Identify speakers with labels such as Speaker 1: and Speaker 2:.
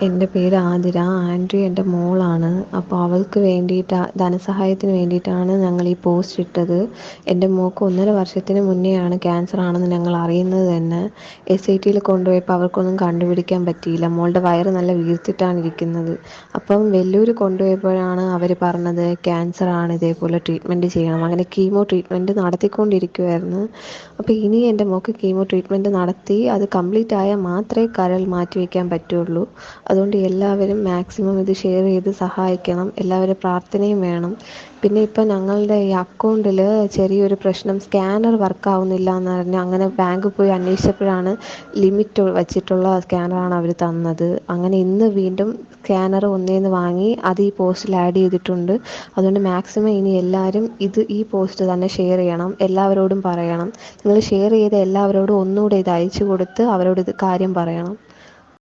Speaker 1: എന്റെ പേര് ആതിര. ആൻഡ്രി എന്റെ മോളാണ്. അപ്പോൾ അവൾക്ക് വേണ്ടിയിട്ട് ധനസഹായത്തിന് വേണ്ടിയിട്ടാണ് ഞങ്ങൾ ഈ പോസ്റ്റ് ഇട്ടത്. എന്റെ മോൾക്ക് ഒന്നര വർഷത്തിന് മുന്നെയാണ് ക്യാൻസർ ആണെന്ന് ഞങ്ങൾ അറിയുന്നത് തന്നെ. എസ് ഐ ടിയിൽ കൊണ്ടുപോയപ്പോൾ അവർക്കൊന്നും കണ്ടുപിടിക്കാൻ പറ്റിയില്ല. മോളുടെ വയറ് നല്ല വീർത്തിട്ടാണ് ഇരിക്കുന്നത്. അപ്പം വെല്ലൂർ കൊണ്ടുപോയപ്പോഴാണ് അവർ പറഞ്ഞത് ക്യാൻസർ ആണ് ഇതേപോലെ ട്രീറ്റ്മെന്റ് ചെയ്യണം. അങ്ങനെ കീമോ ട്രീറ്റ്മെന്റ് നടത്തിക്കൊണ്ടിരിക്കുമായിരുന്നു അപ്പോൾ ഇനി എന്റെ മോൾക്ക് കീമോ ട്രീറ്റ്മെന്റ് നടത്തി അത് കംപ്ലീറ്റ് ആയാൽ മാത്രമേ കരൾ മാറ്റി വയ്ക്കാൻ പറ്റുള്ളൂ. അതുകൊണ്ട് എല്ലാവരും മാക്സിമം ഇത് ഷെയർ ചെയ്ത് സഹായിക്കണം. എല്ലാവരും പ്രാർത്ഥനയും വേണം. പിന്നെ ഇപ്പം ഞങ്ങളുടെ ഈ അക്കൗണ്ടിൽ ചെറിയൊരു പ്രശ്നം സ്കാനർ വർക്ക് ആവുന്നില്ല എന്ന് പറഞ്ഞ് അങ്ങനെ ബാങ്കിൽ പോയി അന്വേഷിച്ചപ്പോഴാണ് ലിമിറ്റ് വച്ചിട്ടുള്ള സ്കാനറാണ് അവർ തന്നത്. അങ്ങനെ ഇന്ന് വീണ്ടും സ്കാനർ ഒന്നേന്ന് വാങ്ങി അത് ഈ പോസ്റ്റിൽ ആഡ് ചെയ്തിട്ടുണ്ട്. അതുകൊണ്ട് മാക്സിമം ഇനി എല്ലാവരും ഇത് ഈ പോസ്റ്റ് തന്നെ ഷെയർ ചെയ്യണം. എല്ലാവരോടും പറയണം. നിങ്ങൾ ഷെയർ ചെയ്ത എല്ലാവരോടും ഒന്നുകൂടെ ഇത് അയച്ചു കൊടുത്ത് അവരോട് ഇത് കാര്യം പറയണം.